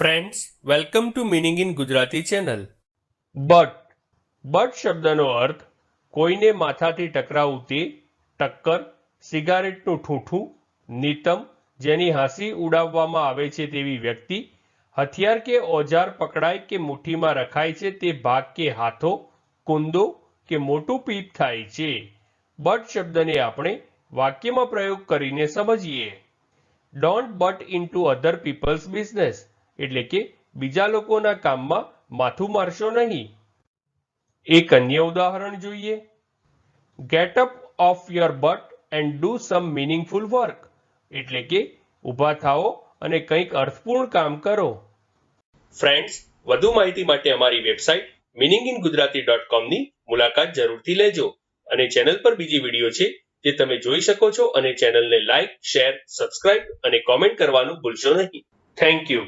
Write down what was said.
Friends welcome to meaning in Gujarati channel but but શબ્દનો અર્થ, કોઈને માથાથી ટકરાવું તે ટક્કર સિગારેટનું ઠૂઠું, નિતમ, જેની હાંસી ઉડાવવામાં આવે છે તેવી વ્યક્તિ, હથિયાર કે ઓજાર પકડાય કે મુઠ્ઠીમાં રખાય છે તે ભાગ કે હાથો, કુંદો કે મોટું પીપ થાય છે. બટ શબ્દને આપણે વાક્યમાં પ્રયોગ કરીને સમજીએ. Don't butt in to other people's business એટલે કે બીજા લોકોના કામમાં માથું મારશો નહીં. એક અન્ય ઉદાહરણ જોઈએ. Get up off your butt and do some meaningful work એટલે કે ઊભા થાઓ અને કંઈક અર્થપૂર્ણ કામ કરો. ફ્રેન્ડ્સ વધુ માહિતી માટે અમારી website meaning in Gujarati dot કોમની મુલાકાત જરૂરથી લેજો. અને ચેનલ પર બીજી વીડિયો છે જે તમે જોઈ શકો છો અને ચેનલને લાઇક શેર સબસ્ક્રાઇબ અને કોમેન્ટ કરવાનું ભૂલશો નહીં. Thank you